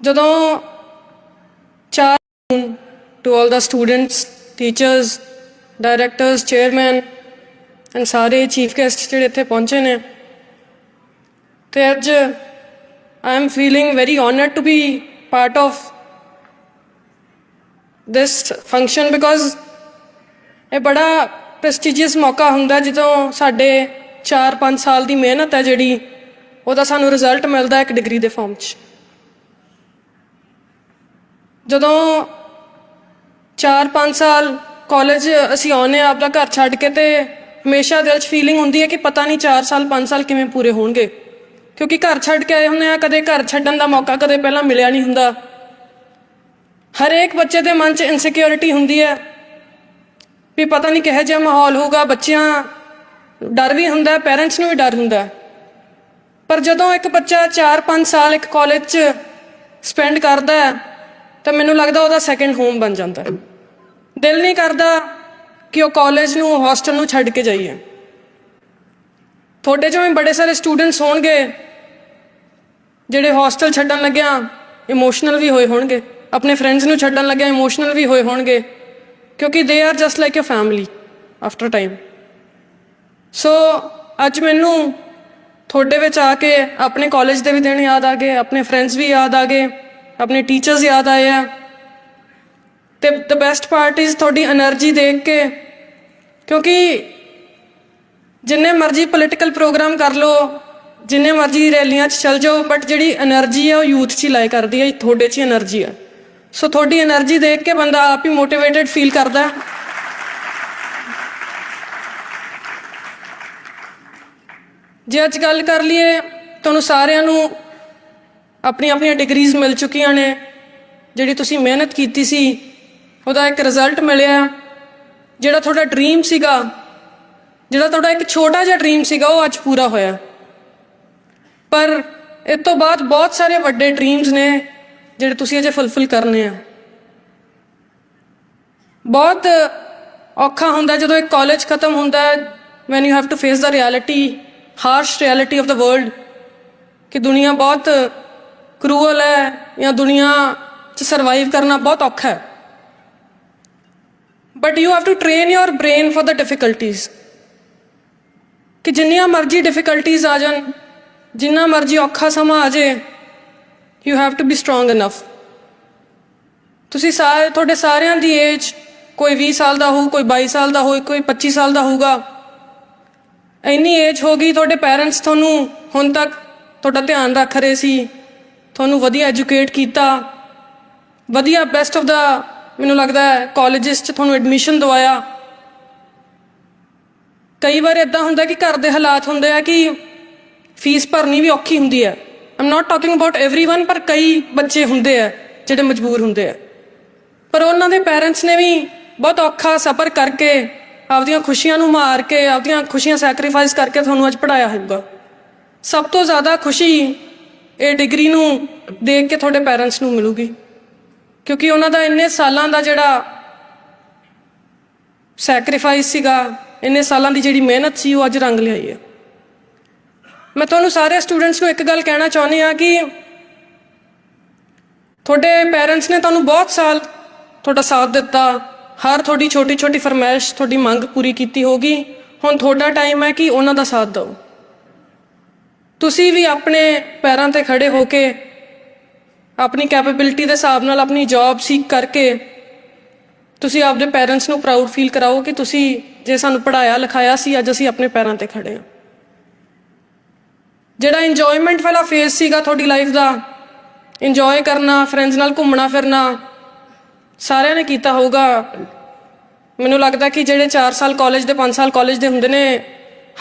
ਜਦੋਂ ਚਾਰ to all the students teachers directors chairman and ਸਾਰੇ ਚੀਫ ਗੈਸਟ ਜਿਹੜੇ ਇੱਥੇ ਪਹੁੰਚੇ ਨੇ, ਤੇ ਅੱਜ I am feeling very honored to be part of this function because ਇਹ ਬੜਾ ਪ੍ਰੈਸਟੀਜੀਅਸ ਮੌਕਾ ਹੁੰਦਾ ਜਦੋਂ ਸਾਡੇ 4-5 ਸਾਲ ਦੀ ਮਿਹਨਤ ਹੈ ਜਿਹੜੀ, ਉਹਦਾ ਸਾਨੂੰ ਰਿਜ਼ਲਟ ਮਿਲਦਾ ਇੱਕ ਡਿਗਰੀ ਦੇ ਫਾਰਮ 'ਚ। ਜਦੋਂ 4-5 ਸਾਲ ਕਾਲਜ ਅਸੀਂ ਆਉਨੇ ਆ ਆਪਣਾ ਘਰ ਛੱਡ ਕੇ ਤੇ ਹਮੇਸ਼ਾ ਦਿਲ 'ਚ ਫੀਲਿੰਗ ਹੁੰਦੀ ਹੈ ਕਿ ਪਤਾ ਨਹੀਂ 4 ਸਾਲ 5 ਸਾਲ ਕਿਵੇਂ ਪੂਰੇ ਹੋਣਗੇ। ਕਿਉਂਕਿ ਘਰ ਛੱਡ ਕੇ ਆਏ ਹੁੰਦੇ ਆ ਕਦੇ ਘਰ ਛੱਡਣ ਦਾ ਮੌਕਾ ਕਦੇ ਪਹਿਲਾਂ ਮਿਲਿਆ ਨਹੀਂ ਹੁੰਦਾ। ਹਰੇਕ ਬੱਚੇ ਦੇ ਮਨ 'ਚ ਇਨਸਿਕਿਉਰਿਟੀ ਹੁੰਦੀ ਹੈ ਵੀ ਪਤਾ ਨਹੀਂ ਕਿਹੋ ਜਿਹਾ ਮਾਹੌਲ ਹੋਊਗਾ, ਬੱਚਿਆਂ ਡਰ ਵੀ ਹੁੰਦਾ ਪੇਰੈਂਟਸ ਨੂੰ ਵੀ ਡਰ ਹੁੰਦਾ। ਪਰ ਜਦੋਂ ਇੱਕ ਬੱਚਾ 4-5 ਸਾਲ ਇੱਕ ਕਾਲਜ 'ਚ ਸਪੈਂਡ ਕਰਦਾ ਹੈ ਤਾਂ ਮੈਨੂੰ ਲੱਗਦਾ ਉਹਦਾ ਸੈਕੰਡ ਹੋਮ ਬਣ ਜਾਂਦਾ। ਹੈ ਦਿਲ ਨਹੀਂ ਕਰਦਾ ਕਿ ਉਹ ਕਾਲਜ ਨੂੰ ਹੋਸਟਲ ਨੂੰ ਛੱਡ ਕੇ ਜਾਈਏ। ਤੁਹਾਡੇ ਚੋਂ ਵੀ ਬੜੇ ਸਾਰੇ ਸਟੂਡੈਂਟਸ ਹੋਣਗੇ, ਜਿਹੜੇ ਹੋਸਟਲ ਛੱਡਣ ਲੱਗਿਆ ਇਮੋਸ਼ਨਲ ਵੀ ਹੋਏ ਹੋਣਗੇ। ਆਪਣੇ ਫਰੈਂਡਸ ਨੂੰ ਛੱਡਣ ਲੱਗਿਆ ਇਮੋਸ਼ਨਲ ਵੀ ਹੋਏ ਹੋਣਗੇ, ਕਿਉਂਕਿ they are just like a family after time so ਅੱਜ ਮੈਨੂੰ ਤੁਹਾਡੇ ਵਿੱਚ ਆ ਕੇ, ਆਪਣੇ ਕਾਲਜ ਦੇ ਵੀ ਦਿਨ ਯਾਦ ਆ ਗਏ, ਆਪਣੇ ਫਰੈਂਡਸ ਵੀ ਯਾਦ ਆ ਗਏ। ਆਪਣੇ ਟੀਚਰਸ ਯਾਦ ਆਏ ਆ। ਤੇ ਦ ਬੈਸਟ ਪਾਰਟ ਇਜ਼ ਤੁਹਾਡੀ એનર્ਜੀ ਦੇਖ ਕੇ, ਕਿਉਂਕਿ ਜਿੰਨੇ ਮਰਜ਼ੀ ਪੋਲੀਟੀਕਲ ਪ੍ਰੋਗਰਾਮ ਕਰ ਲਓ, ਜਿੰਨੇ ਮਰਜ਼ੀ ਰੈਲੀਆਂ 'ਚ ਚੱਲ ਜਾਓ ਬਟ ਜਿਹੜੀ એનર્ਜੀ ਆ ਉਹ ਯੂਥ 'ਚ ਹੀ ਲਾਇ ਕਰਦੀ ਹੈ ਤੁਹਾਡੇ 'ਚ ਹੀ એનર્ਜੀ ਆ। ਸੋ ਤੁਹਾਡੀ એનર્ਜੀ ਦੇਖ ਕੇ ਬੰਦਾ ਆਪ ਹੀ ਮੋਟੀਵੇਟਿਡ ਫੀਲ ਕਰਦਾ। ਜੇ ਅੱਜ ਗੱਲ ਕਰ ਲਈਏ, ਤੁਹਾਨੂੰ ਸਾਰਿਆਂ ਨੂੰ ਆਪਣੀਆਂ ਆਪਣੀਆਂ ਡਿਗਰੀਜ਼ ਮਿਲ ਚੁੱਕੀਆਂ ਨੇ, ਜਿਹੜੀ ਤੁਸੀਂ ਮਿਹਨਤ ਕੀਤੀ ਸੀ, ਉਹਦਾ ਇੱਕ ਰਿਜ਼ਲਟ ਮਿਲਿਆ। ਜਿਹੜਾ ਤੁਹਾਡਾ ਡ੍ਰੀਮ ਸੀਗਾ, ਜਿਹੜਾ ਤੁਹਾਡਾ ਇੱਕ ਛੋਟਾ ਜਿਹਾ ਡ੍ਰੀਮ ਸੀਗਾ, ਉਹ ਅੱਜ ਪੂਰਾ ਹੋਇਆ। ਪਰ ਇਸ ਤੋਂ ਬਾਅਦ ਬਹੁਤ ਸਾਰੇ ਵੱਡੇ ਡ੍ਰੀਮਸ ਨੇ, ਜਿਹੜੇ ਤੁਸੀਂ ਅਜੇ ਫੁੱਲਫਿਲ ਕਰਨੇ ਆ। ਬਹੁਤ ਔਖਾ ਹੁੰਦਾ ਜਦੋਂ ਇੱਕ ਕਾਲਜ ਖਤਮ ਹੁੰਦਾ ਹੈ when you have to face the reality harsh reality of the world ਕਿ ਦੁਨੀਆ ਬਹੁਤ ਕਰੂਅਲ ਹੈ ਜਾਂ ਦੁਨੀਆ 'ਚ ਸਰਵਾਈਵ ਕਰਨਾ ਬਹੁਤ ਔਖਾ ਹੈ। But you have to train your brain for the difficulties ਕਿ ਜਿੰਨੀਆਂ ਮਰਜ਼ੀ ਡਿਫਿਕਲਟੀਜ਼ ਆ ਜਾਣ, ਜਿੰਨਾ ਮਰਜ਼ੀ ਔਖਾ ਸਮਾਂ ਆ ਜੇ you have to be strong enough ਤੁਸੀਂ ਸਾਰੇ ਤੁਹਾਡੇ ਸਾਰਿਆਂ ਦੀ ਏਜ ਕੋਈ 20 ਸਾਲ ਦਾ ਹੋਊ, ਕੋਈ 22 ਸਾਲ ਦਾ ਹੋਊ, ਕੋਈ 25 ਸਾਲ ਦਾ ਹੋਊਗਾ। ਇੰਨੀ ਏਜ ਹੋ ਗਈ, ਤੁਹਾਡੇ ਪੇਰੈਂਟਸ ਤੁਹਾਨੂੰ ਹੁਣ ਤੱਕ ਤੁਹਾਡਾ ਧਿਆਨ ਰੱਖ ਰਹੇ ਸੀ। ਤੁਹਾਨੂੰ ਵਧੀਆ ਐਜੂਕੇਟ ਕੀਤਾ ਵਧੀਆ ਬੈਸਟ ਆਫ ਦਾ ਮੈਨੂੰ ਲੱਗਦਾ ਹੈ ਕਾਲਜਸ 'ਚ ਤੁਹਾਨੂੰ ਐਡਮਿਸ਼ਨ ਦਵਾਇਆ ਕਈ ਵਾਰ ਇਦਾਂ ਹੁੰਦਾ ਕਿ ਘਰ ਦੇ ਹਾਲਾਤ ਹੁੰਦੇ ਆ ਕਿ ਫੀਸ ਭਰਨੀ ਵੀ ਔਖੀ ਹੁੰਦੀ ਹੈ I'm not talking about everyone ਪਰ ਕਈ ਬੱਚੇ ਹੁੰਦੇ ਆ ਜਿਹੜੇ ਮਜਬੂਰ ਹੁੰਦੇ ਆ ਪਰ ਉਹਨਾਂ ਦੇ ਪੈਰੈਂਟਸ ਨੇ ਵੀ ਬਹੁਤ ਔਖਾ ਸਫ਼ਰ ਕਰਕੇ ਆਪਦੀਆਂ ਖੁਸ਼ੀਆਂ ਨੂੰ ਮਾਰ ਕੇ ਆਪਦੀਆਂ ਖੁਸ਼ੀਆਂ ਸੈਕਰੀਫਾਈਸ ਕਰਕੇ ਤੁਹਾਨੂੰ ਅੱਜ ਪੜਾਇਆ ਹੋਊਗਾ ਸਭ ਤੋਂ ਜ਼ਿਆਦਾ ਖੁਸ਼ੀ ਇਹ ਡਿਗਰੀ ਨੂੰ ਦੇਖ ਕੇ ਤੁਹਾਡੇ ਪੈਰੈਂਟਸ ਨੂੰ ਮਿਲੂਗੀ। ਕਿਉਂਕਿ ਉਹਨਾਂ ਦਾ ਇੰਨੇ ਸਾਲਾਂ ਦਾ ਜਿਹੜਾ ਸੈਕਰੀਫਾਈਸ ਸੀਗਾ, ਇੰਨੇ ਸਾਲਾਂ ਦੀ ਜਿਹੜੀ ਮਿਹਨਤ ਸੀ, ਉਹ ਅੱਜ ਰੰਗ ਲਿਆਈ ਹੈ। ਮੈਂ ਤੁਹਾਨੂੰ ਸਾਰੇ ਸਟੂਡੈਂਟਸ ਨੂੰ ਇੱਕ ਗੱਲ ਕਹਿਣਾ ਚਾਹੁੰਦੀ ਆ ਕਿ ਤੁਹਾਡੇ ਪੈਰੈਂਟਸ ਨੇ ਤੁਹਾਨੂੰ ਬਹੁਤ ਸਾਲ ਤੁਹਾਡਾ ਸਾਥ ਦਿੱਤਾ। ਹਰ ਤੁਹਾਡੀ ਛੋਟੀ ਛੋਟੀ ਫਰਮਾਇਸ਼, ਤੁਹਾਡੀ ਮੰਗ ਪੂਰੀ ਕੀਤੀ ਹੋਗੀ ਹੁਣ ਤੁਹਾਡਾ ਟਾਈਮ ਹੈ ਕਿ ਉਹਨਾਂ ਦਾ ਸਾਥ ਦਿਓ। ਤੁਸੀਂ ਵੀ ਆਪਣੇ ਪੈਰਾਂ ਤੇ ਖੜੇ ਹੋ ਕੇ ਆਪਣੀ ਕੈਪੇਬਿਲਿਟੀ ਦੇ ਹਿਸਾਬ ਨਾਲ ਆਪਣੀ ਜੌਬ ਸੀਕ ਕਰਕੇ ਤੁਸੀਂ ਆਪਦੇ ਪੇਰੈਂਟਸ ਨੂੰ ਪ੍ਰਾਊਡ ਫੀਲ ਕਰਾਓ ਕਿ ਤੁਸੀਂ ਜੇ ਸਾਨੂੰ ਪੜਾਇਆ ਲਿਖਾਇਆ ਸੀ, ਅੱਜ ਅਸੀਂ ਆਪਣੇ ਪੈਰਾਂ ਤੇ ਖੜੇ ਹਾਂ। ਜਿਹੜਾ ਇੰਜੋਇਮੈਂਟ ਵਾਲਾ ਫੇਜ਼ ਸੀਗਾ ਤੁਹਾਡੀ ਲਾਈਫ ਦਾ ਇੰਜੋਏ ਕਰਨਾ ਫਰੈਂਡਸ ਨਾਲ ਘੁੰਮਣਾ ਫਿਰਨਾ, ਸਾਰਿਆਂ ਨੇ ਕੀਤਾ ਹੋਊਗਾ। ਮੈਨੂੰ ਲੱਗਦਾ ਕਿ ਜਿਹੜੇ 4 ਸਾਲ ਕਾਲਜ ਦੇ 5 ਸਾਲ ਕਾਲਜ ਦੇ ਹੁੰਦੇ ਨੇ,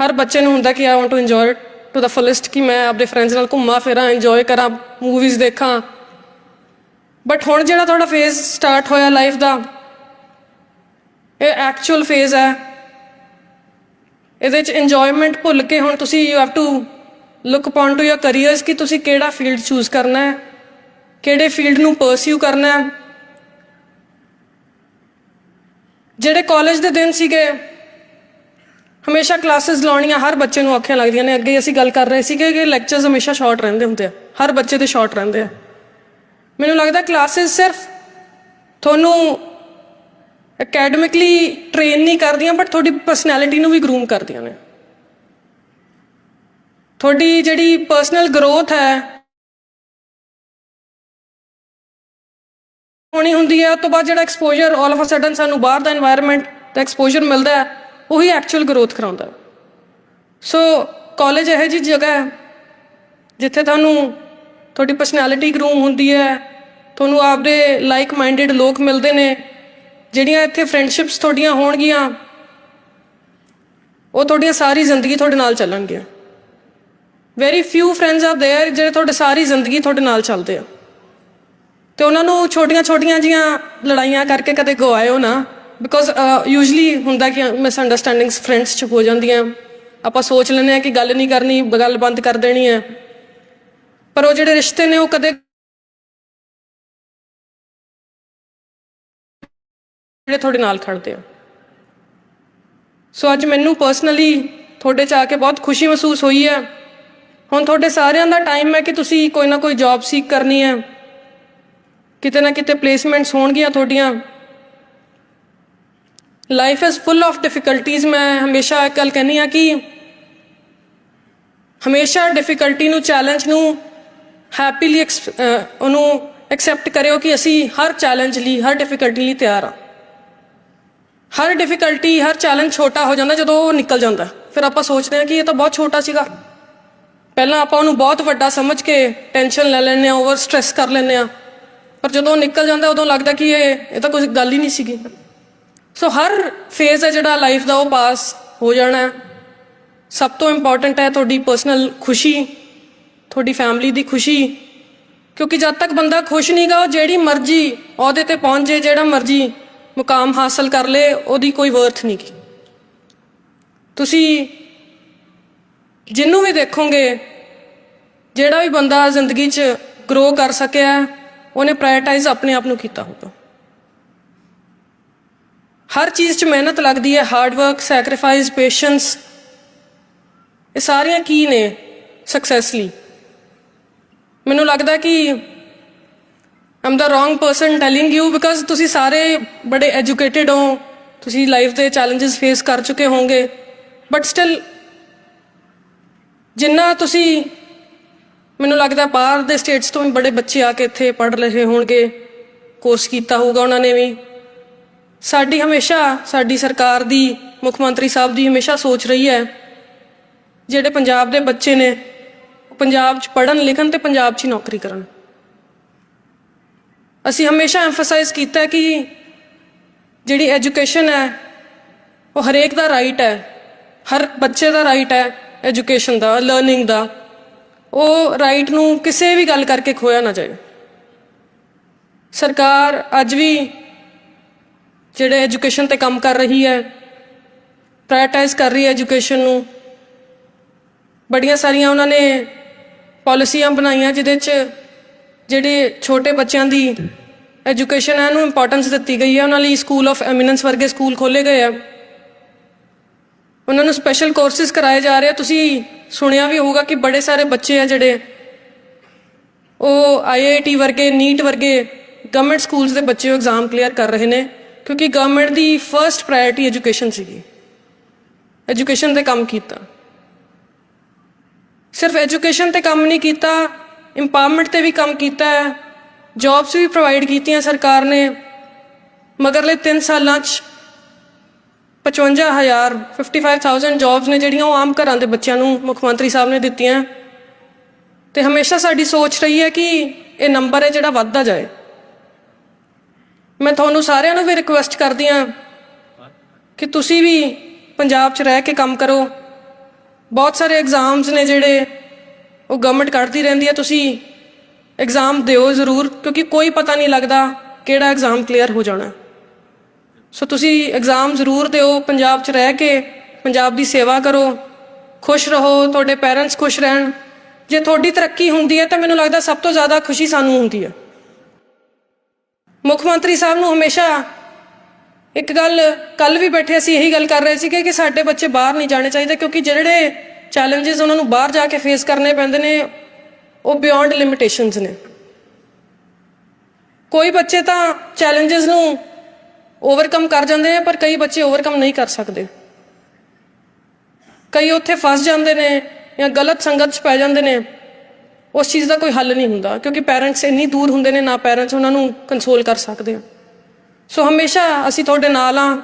ਹਰ ਬੱਚੇ ਨੂੰ ਹੁੰਦਾ ਕਿ I want to enjoy to the fullest ਕਿ ਮੈਂ ਆਪਣੇ ਫਰੈਂਡਸ ਨਾਲ ਘੁੰਮਾਂ ਫਿਰਾਂ ਇੰਜੋਏ ਕਰਾਂ ਮੂਵੀਜ਼ ਦੇਖਾਂ ਬਟ ਹੁਣ ਜਿਹੜਾ ਤੁਹਾਡਾ ਫੇਜ਼ ਸਟਾਰਟ ਹੋਇਆ ਲਾਈਫ ਦਾ ਇਹ ਐਕਚੁਅਲ ਫੇਜ਼ ਹੈ ਇਹਦੇ ਚ ਇੰਜੋਇਮੈਂਟ ਭੁੱਲ ਕੇ ਹੁਣ ਤੁਸੀਂ you have to look upon to your careers ਕਿ ਤੁਸੀਂ ਕਿਹੜਾ ਫੀਲਡ ਚੂਜ਼ ਕਰਨਾ ਹੈ ਕਿਹੜੇ ਫੀਲਡ ਨੂੰ ਪਰਸਿਊ ਕਰਨਾ ਹੈ ਜਿਹੜੇ ਕਾਲਜ ਦੇ ਦਿਨ ਸੀਗੇ ਹਮੇਸ਼ਾ ਕਲਾਸਿਸ ਲਾਉਣੀਆਂ ਹਰ ਬੱਚੇ ਨੂੰ ਔਖੀਆਂ ਲੱਗਦੀਆਂ ਨੇ। ਅੱਗੇ ਅਸੀਂ ਗੱਲ ਕਰ ਰਹੇ ਸੀ ਕਿ ਲੈਕਚਰਸ ਹਮੇਸ਼ਾ ਸ਼ਾਰਟ ਰਹਿੰਦੇ ਹੁੰਦੇ ਆ। ਹਰ ਬੱਚੇ ਦੇ ਸ਼ਾਰਟ ਰਹਿੰਦੇ ਆ। ਮੈਨੂੰ ਲੱਗਦਾ ਕਲਾਸਿਸ ਸਿਰਫ ਤੁਹਾਨੂੰ ਅਕੈਡਮਿਕਲੀ ਟ੍ਰੇਨ ਨਹੀਂ ਕਰਦੀਆਂ ਬਟ ਤੁਹਾਡੀ ਪਰਸਨੈਲਿਟੀ ਨੂੰ ਵੀ ਗਰੂਮ ਕਰਦੀਆਂ ਨੇ। ਤੁਹਾਡੀ ਜਿਹੜੀ ਪਰਸਨਲ ਗਰੋਥ ਹੈ, ਹੋਣੀ ਹੁੰਦੀ ਹੈ ਉਸ ਤੋਂ ਬਾਅਦ ਜਿਹੜਾ exposure all of a sudden ਸਾਨੂੰ ਬਾਹਰ ਦਾ এনवायरमेंट ਦਾ ਐਕਸਪੋਜ਼ਰ ਮਿਲਦਾ ਹੈ ਉਹੀ ਐਕਚੁਅਲ ਗਰੋਥ ਕਰਾਉਂਦਾ ਹੈ ਸੋ ਕਾਲਜ ਇਹੋ ਜਿਹੀ ਜਗ੍ਹਾ ਹੈ ਜਿੱਥੇ ਤੁਹਾਨੂੰ ਤੁਹਾਡੀ ਪਰਸਨੈਲਿਟੀ ਗਰੂਮ ਹੁੰਦੀ ਹੈ ਤੁਹਾਨੂੰ ਆਪਦੇ ਲਾਈਕ ਮਾਈਂਡਡ ਲੋਕ ਮਿਲਦੇ ਨੇ ਜਿਹੜੀਆਂ ਇੱਥੇ ਫਰੈਂਡਸ਼ਿਪਸ ਤੁਹਾਡੀਆਂ ਹੋਣਗੀਆਂ ਉਹ ਤੁਹਾਡੀਆਂ ਸਾਰੀ ਜ਼ਿੰਦਗੀ ਤੁਹਾਡੇ ਨਾਲ ਚੱਲਣਗੀਆਂ very few friends are there ਜਿਹੜੇ ਤੁਹਾਡੇ ਸਾਰੀ ਜ਼ਿੰਦਗੀ ਤੁਹਾਡੇ ਨਾਲ ਚੱਲਦੇ ਆ ਤੇ ਉਹਨਾਂ ਨੂੰ ਛੋਟੀਆਂ-ਛੋਟੀਆਂ ਜੀਆਂ ਲੜਾਈਆਂ ਕਰਕੇ ਕਦੇ ਗਵਾਇਓ ਨਾ ਬਿਕੋਜ਼ ਯੂਜੂਲੀ uh, ਹੁੰਦਾ ਕਿ ਮਿਸ ਅੰਡਰਸਟੈਂਡਿੰਗਸ ਫਰੈਂਡਸ ਚ ਹੋ ਜਾਂਦੀਆਂ। ਆਪਾਂ ਸੋਚ ਲੈਂਦੇ ਆ ਕਿ ਗੱਲ ਨਹੀਂ ਕਰਨੀ, ਗੱਲ ਬੰਦ ਕਰ ਦੇਣੀ ਹੈ। ਪਰ ਉਹ ਜਿਹੜੇ ਰਿਸ਼ਤੇ ਨੇ, ਉਹ ਕਦੇ ਜਿਹੜੇ ਤੁਹਾਡੇ ਨਾਲ ਖੜਦੇ ਆ। ਸੋ ਅੱਜ ਮੈਨੂੰ ਪਰਸਨਲੀ ਤੁਹਾਡੇ ਚ ਆ ਕੇ ਬਹੁਤ ਖੁਸ਼ੀ ਮਹਿਸੂਸ ਹੋਈ ਹੈ। ਹੁਣ ਤੁਹਾਡੇ ਸਾਰਿਆਂ ਦਾ ਟਾਈਮ ਹੈ ਕਿ ਤੁਸੀਂ ਕੋਈ ਨਾ ਕੋਈ ਜੌਬ ਸੀਕ ਕਰਨੀ ਹੈ। ਕਿਤੇ ਨਾ ਕਿਤੇ ਪਲੇਸਮੈਂਟਸ ਹੋਣਗੀਆਂ ਤੁਹਾਡੀਆਂ। Life is full of difficulties ਮੈਂ ਹਮੇਸ਼ਾ ਇੱਕ ਗੱਲ ਕਹਿੰਦੀ ਆ ਕਿ ਹਮੇਸ਼ਾ ਡਿਫਿਕਲਟੀ ਨੂੰ ਚੈਲੰਜ ਨੂੰ ਹੈਪੀਲੀ ਉਹਨੂੰ ਐਕਸੈਪਟ ਕਰਿਓ ਕਿ ਅਸੀਂ ਹਰ ਚੈਲੰਜ ਲਈ, ਹਰ ਡਿਫਿਕਲਟੀ ਲਈ ਤਿਆਰ ਆ ਹਰ ਡਿਫਿਕਲਟੀ ਹਰ ਚੈਲੰਜ ਛੋਟਾ ਹੋ ਜਾਂਦਾ ਜਦੋਂ ਉਹ ਨਿਕਲ ਜਾਂਦਾ। ਫਿਰ ਆਪਾਂ ਸੋਚਦੇ ਹਾਂ ਕਿ ਇਹ ਤਾਂ ਬਹੁਤ ਛੋਟਾ ਸੀਗਾ। ਪਹਿਲਾਂ ਆਪਾਂ ਉਹਨੂੰ ਬਹੁਤ ਵੱਡਾ ਸਮਝ ਕੇ ਟੈਨਸ਼ਨ ਲੈ ਲੈਂਦੇ ਆ ਓਵਰ ਸਟ੍ਰੈਸ ਕਰ ਲੈਂਦੇ ਆ ਪਰ ਜਦੋਂ ਉਹ ਨਿਕਲ ਜਾਂਦਾ, ਉਦੋਂ ਲੱਗਦਾ ਕਿ ਇਹ ਇਹ ਤਾਂ ਕੋਈ ਗੱਲ ਹੀ ਨਹੀਂ ਸੀਗੀ। ਸੋ ਹਰ ਫੇਜ਼ ਹੈ ਜਿਹੜਾ ਲਾਈਫ ਦਾ, ਉਹ ਪਾਸ ਹੋ ਜਾਣਾ ਸਭ ਤੋਂ ਇੰਪੋਰਟੈਂਟ ਹੈ ਤੁਹਾਡੀ ਪਰਸਨਲ ਖੁਸ਼ੀ, ਤੁਹਾਡੀ ਫੈਮਿਲੀ ਦੀ ਖੁਸ਼ੀ। ਕਿਉਂਕਿ ਜਦ ਤੱਕ ਬੰਦਾ ਖੁਸ਼ ਨਹੀਂਗਾ ਉਹ ਜਿਹੜੀ ਮਰਜ਼ੀ ਅਹੁਦੇ ਤੇ ਪਹੁੰਚ ਜੇ ਜਿਹੜਾ ਮਰਜ਼ੀ ਮੁਕਾਮ ਹਾਸਲ ਕਰ ਲੇ, ਉਹਦੀ ਕੋਈ ਵਰਥ ਨਹੀਂ ਗੀ। ਤੁਸੀਂ ਜਿੰਨੂੰ ਵੀ ਦੇਖੋਗੇ, ਜਿਹੜਾ ਵੀ ਬੰਦਾ ਜ਼ਿੰਦਗੀ 'ਚ ਗਰੋ ਕਰ ਸਕਿਆ ਉਹਨੇ ਪ੍ਰਾਇਰਟਾਈਜ਼ ਆਪਣੇ ਆਪ ਨੂੰ ਕੀਤਾ ਹੋਊਗਾ। ਹਰ ਚੀਜ਼ 'ਚ ਮਿਹਨਤ ਲੱਗਦੀ ਹੈ ਹਾਰਡ ਵਰਕ ਸੈਕਰੀਫਾਈਸ ਪੇਸ਼ੈਂਸ ਇਹ ਸਾਰੀਆਂ ਕੀ ਨੇ ਸਕਸੈਸ ਲਈ ਮੈਨੂੰ ਲੱਗਦਾ ਕਿ I'm the wrong person telling you because ਤੁਸੀਂ ਸਾਰੇ ਬੜੇ ਐਜੂਕੇਟਿਡ ਹੋ, ਤੁਸੀਂ ਲਾਈਫ ਦੇ ਚੈਲੰਜਸ ਫੇਸ ਕਰ ਚੁੱਕੇ ਹੋਵੋਗੇ। ਬਟ ਸਟਿਲ ਜਿੰਨਾ ਤੁਸੀਂ ਮੈਨੂੰ ਲੱਗਦਾ ਬਾਹਰ ਦੇ ਸਟੇਟਸ ਤੋਂ ਵੀ ਬੜੇ ਬੱਚੇ ਆ ਕੇ ਇੱਥੇ ਪੜ੍ਹ ਰਹੇ ਹੋਣਗੇ ਕੋਰਸ ਕੀਤਾ ਹੋਊਗਾ ਉਹਨਾਂ ਨੇ ਵੀ। ਸਾਡੀ ਹਮੇਸ਼ਾ, ਸਾਡੀ ਸਰਕਾਰ ਦੀ, ਮੁੱਖ ਮੰਤਰੀ ਸਾਹਿਬ ਦੀ ਹਮੇਸ਼ਾ ਸੋਚ ਰਹੀ ਹੈ। ਜਿਹੜੇ ਪੰਜਾਬ ਦੇ ਬੱਚੇ ਨੇ ਪੰਜਾਬ 'ਚ ਪੜ੍ਹਨ, ਲਿਖਣ ਤੇ ਪੰਜਾਬ 'ਚ ਹੀ ਨੌਕਰੀ ਕਰਨ। ਅਸੀਂ ਹਮੇਸ਼ਾ ਐਮਫਸਾਈਜ਼ ਕੀਤਾ ਕਿ ਜਿਹੜੀ ਐਜੂਕੇਸ਼ਨ ਹੈ, ਉਹ ਹਰੇਕ ਦਾ ਰਾਈਟ ਹੈ। ਹਰ ਬੱਚੇ ਦਾ ਰਾਈਟ ਹੈ ਐਜੂਕੇਸ਼ਨ ਦਾ ਲਰਨਿੰਗ ਦਾ। ਉਹ ਰਾਈਟ ਨੂੰ ਕਿਸੇ ਵੀ ਗੱਲ ਕਰਕੇ ਖੋਇਆ ਨਾ ਜਾਏ। ਸਰਕਾਰ ਅੱਜ ਵੀ ਜਿਹੜੇ ਐਜੂਕੇਸ਼ਨ ਤੇ ਕੰਮ ਕਰ ਰਹੀ ਹੈ ਪ੍ਰਾਇਰਟਾਈਜ਼ ਕਰ ਰਹੀ ਹੈ ਐਜੂਕੇਸ਼ਨ ਨੂੰ। ਬੜੀਆਂ ਸਾਰੀਆਂ ਉਹਨਾਂ ਨੇ ਪਾਲਿਸੀਆਂ ਬਣਾਈਆਂ ਜਿਹਦੇ 'ਚ ਜਿਹੜੇ ਛੋਟੇ ਬੱਚਿਆਂ ਦੀ ਐਜੂਕੇਸ਼ਨ ਹੈ ਨੂੰ ਇੰਪੋਰਟੈਂਸ ਦਿੱਤੀ ਗਈ ਹੈ। ਉਹਨਾਂ ਲਈ ਸਕੂਲ ਆਫ ਐਮੀਨੈਂਸ ਵਰਗੇ ਸਕੂਲ ਖੋਲੇ ਗਏ ਆ। ਉਹਨਾਂ ਨੂੰ ਸਪੈਸ਼ਲ ਕੋਰਸਿਸ ਕਰਾਏ ਜਾ ਰਹੇ ਆ। ਤੁਸੀਂ ਸੁਣਿਆ ਵੀ ਹੋਊਗਾ ਕਿ ਬੜੇ ਸਾਰੇ ਬੱਚੇ ਆ ਜਿਹੜੇ, ਉਹ ਆਈਆਈਟੀ ਵਰਗੇ ਨੀਟ ਵਰਗੇ ਗਵਰਨਮੈਂਟ ਸਕੂਲਸ ਦੇ ਬੱਚੇ ਉਹ ਐਗਜ਼ਾਮ ਕਲੀਅਰ ਕਰ ਰਹੇ ਨੇ। ਕਿਉਂਕਿ ਗਵਰਨਮੈਂਟ ਦੀ ਫਰਸਟ ਪ੍ਰਾਇੋਰਟੀ ਐਜੂਕੇਸ਼ਨ ਸੀਗੀ। ਐਜੂਕੇਸ਼ਨ ਤੇ ਕੰਮ ਕੀਤਾ। ਸਿਰਫ ਐਜੂਕੇਸ਼ਨ ਤੇ ਕੰਮ ਨਹੀਂ ਕੀਤਾ ਇੰਪਾਵਰਮੈਂਟ ਤੇ ਵੀ ਕੰਮ ਕੀਤਾ ਹੈ। ਜੌਬਸ ਵੀ ਪ੍ਰੋਵਾਈਡ ਕੀਤੀਆਂ ਸਰਕਾਰ ਨੇ। ਮਗਰਲੇ 3 ਸਾਲਾਂ 'ਚ 55000 55000 ਜੌਬਸ ਨੇ ਜਿਹੜੀਆਂ ਉਹ ਆਮ ਘਰਾਂ ਦੇ ਬੱਚਿਆਂ ਨੂੰ ਮੁੱਖ ਮੰਤਰੀ ਸਾਹਿਬ ਨੇ ਦਿੱਤੀਆਂ। ਤੇ ਹਮੇਸ਼ਾ ਸਾਡੀ ਸੋਚ ਰਹੀ ਹੈ ਕਿ ਇਹ ਨੰਬਰ ਹੈ ਜਿਹੜਾ ਵੱਧਦਾ ਜਾਏ। ਮੈਂ ਤੁਹਾਨੂੰ ਸਾਰਿਆਂ ਨੂੰ ਵੀ ਰਿਕੁਐਸਟ ਕਰਦੀ ਹਾਂ ਕਿ ਤੁਸੀਂ ਵੀ ਪੰਜਾਬ 'ਚ ਰਹਿ ਕੇ ਕੰਮ ਕਰੋ। ਬਹੁਤ ਸਾਰੇ ਐਗਜ਼ਾਮਸ ਨੇ ਜਿਹੜੇ ਉਹ ਗਵਰਨਮੈਂਟ ਕੱਢਦੀ ਰਹਿੰਦੀ ਹੈ। ਤੁਸੀਂ ਐਗਜ਼ਾਮ ਦਿਓ ਜ਼ਰੂਰ, ਕਿਉਂਕਿ ਕੋਈ ਪਤਾ ਨਹੀਂ ਲੱਗਦਾ ਕਿਹੜਾ ਐਗਜ਼ਾਮ ਕਲੀਅਰ ਹੋ ਜਾਣਾ। ਸੋ ਤੁਸੀਂ ਐਗਜ਼ਾਮ ਜ਼ਰੂਰ ਦਿਓ, ਪੰਜਾਬ 'ਚ ਰਹਿ ਕੇ ਪੰਜਾਬ ਦੀ ਸੇਵਾ ਕਰੋ। ਖੁਸ਼ ਰਹੋ, ਤੁਹਾਡੇ ਪੇਰੈਂਟਸ ਖੁਸ਼ ਰਹਿਣ। ਜੇ ਤੁਹਾਡੀ ਤਰੱਕੀ ਹੁੰਦੀ ਹੈ ਤਾਂ ਮੈਨੂੰ ਲੱਗਦਾ ਸਭ ਤੋਂ ਜ਼ਿਆਦਾ ਖੁਸ਼ੀ ਸਾਨੂੰ ਹੁੰਦੀ ਹੈ। ਮੁੱਖ ਮੰਤਰੀ ਸਾਹਿਬ ਨੂੰ ਹਮੇਸ਼ਾ ਇੱਕ ਗੱਲ ਕੱਲ ਵੀ ਬੈਠੇ ਅਸੀਂ ਇਹੀ ਗੱਲ ਕਰ ਰਹੇ ਸੀ ਕਿ ਸਾਡੇ ਬੱਚੇ ਬਾਹਰ ਨਹੀਂ ਜਾਣੇ ਚਾਹੀਦੇ ਕਿਉਂਕਿ ਜਿਹੜੇ ਚੈਲੰਜਸ ਉਹਨਾਂ ਨੂੰ ਬਾਹਰ ਜਾ ਕੇ ਫੇਸ ਕਰਨੇ ਪੈਂਦੇ ਨੇ, ਉਹ ਬਿਯੋਂਡ ਲਿਮਿਟੇਸ਼ਨਸ ਨੇ। ਕੋਈ ਬੱਚੇ ਤਾਂ ਚੈਲੰਜਸ ਨੂੰ ਓਵਰਕਮ ਕਰ ਜਾਂਦੇ ਨੇ, ਪਰ ਕਈ ਬੱਚੇ ਓਵਰਕਮ ਨਹੀਂ ਕਰ ਸਕਦੇ। ਕਈ ਉੱਥੇ ਫਸ ਜਾਂਦੇ ਨੇ ਜਾਂ ਗਲਤ ਸੰਗਤ 'ਚ ਪੈ ਜਾਂਦੇ ਨੇ। ਉਸ ਚੀਜ਼ ਦਾ ਕੋਈ ਹੱਲ ਨਹੀਂ ਹੁੰਦਾ, ਕਿਉਂਕਿ ਪੈਰੈਂਟਸ ਇੰਨੀ ਦੂਰ ਹੁੰਦੇ ਨੇ, ਨਾ ਪੈਰੈਂਟਸ ਉਹਨਾਂ ਨੂੰ ਕੰਸੋਲ ਕਰ ਸਕਦੇ ਆ। ਸੋ ਹਮੇਸ਼ਾ ਅਸੀਂ ਤੁਹਾਡੇ ਨਾਲ ਆ